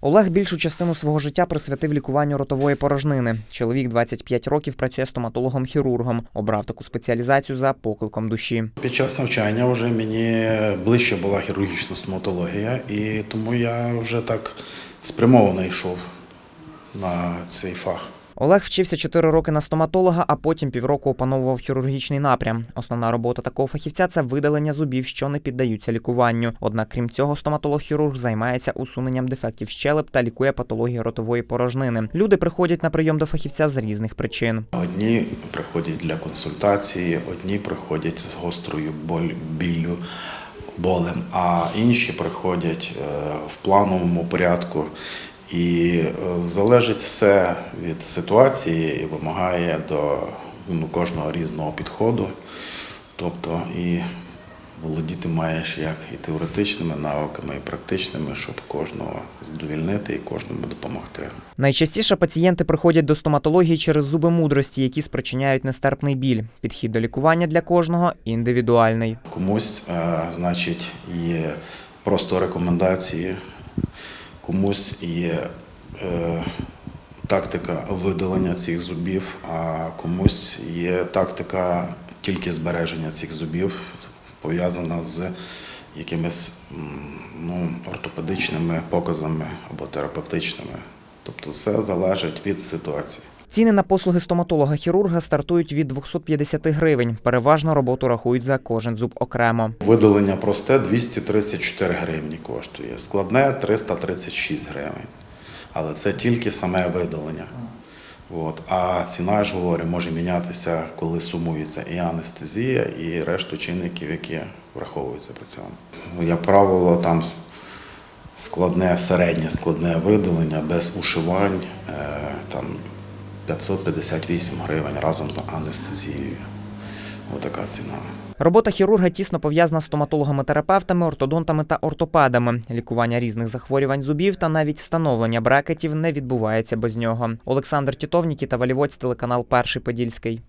Олег більшу частину свого життя присвятив лікуванню ротової порожнини. Чоловік 25 років працює стоматологом-хірургом. Обрав таку спеціалізацію за покликом душі. Під час навчання вже мені ближче була хірургічна стоматологія, і тому я вже так спрямовано йшов на цей фах. Олег вчився 4 роки на стоматолога, а потім півроку опановував хірургічний напрям. Основна робота такого фахівця це видалення зубів, що не піддаються лікуванню. Однак, крім цього, стоматолог-хірург займається усуненням дефектів щелеп та лікує патології ротової порожнини. Люди приходять на прийом до фахівця з різних причин. Одні приходять для консультації, одні приходять з гострою боль, біллю, болем, а інші приходять е, в плановому порядку. І е, залежить все від ситуації і вимагає до ну, кожного різного підходу. Тобто і володіти маєш як і теоретичними навиками, і практичними, щоб кожного задовільнити і кожному допомогти. Найчастіше пацієнти приходять до стоматології через зуби мудрості, які спричиняють нестерпний біль. Підхід до лікування для кожного індивідуальний. Комусь, е, значить, є просто рекомендації, комусь є е, тактика видалення цих зубів, а комусь є тактика тільки збереження цих зубів, пов'язана з якимись ну, ортопедичними показами або терапевтичними. Тобто все залежить від ситуації. Ціни на послуги стоматолога-хірурга стартують від 250 гривень. Переважно роботу рахують за кожен зуб окремо. Видалення просте 234 гривні коштує, складне 336 гривень. Але це тільки саме видалення. От. А ціна, я ж говорю, може мінятися, коли сумується і анестезія, і решту чинників, які враховуються при цьому. Ну, Як правило, там складне, середнє складне видалення без ушивань е, там 558 гривень разом з анестезією. Отака ціна. Робота хірурга тісно пов'язана з стоматологами-терапевтами, ортодонтами та ортопедами. Лікування різних захворювань зубів та навіть встановлення брекетів не відбувається без нього. Олександр Тітовнікі та Валівоць, телеканал Перший Подільський.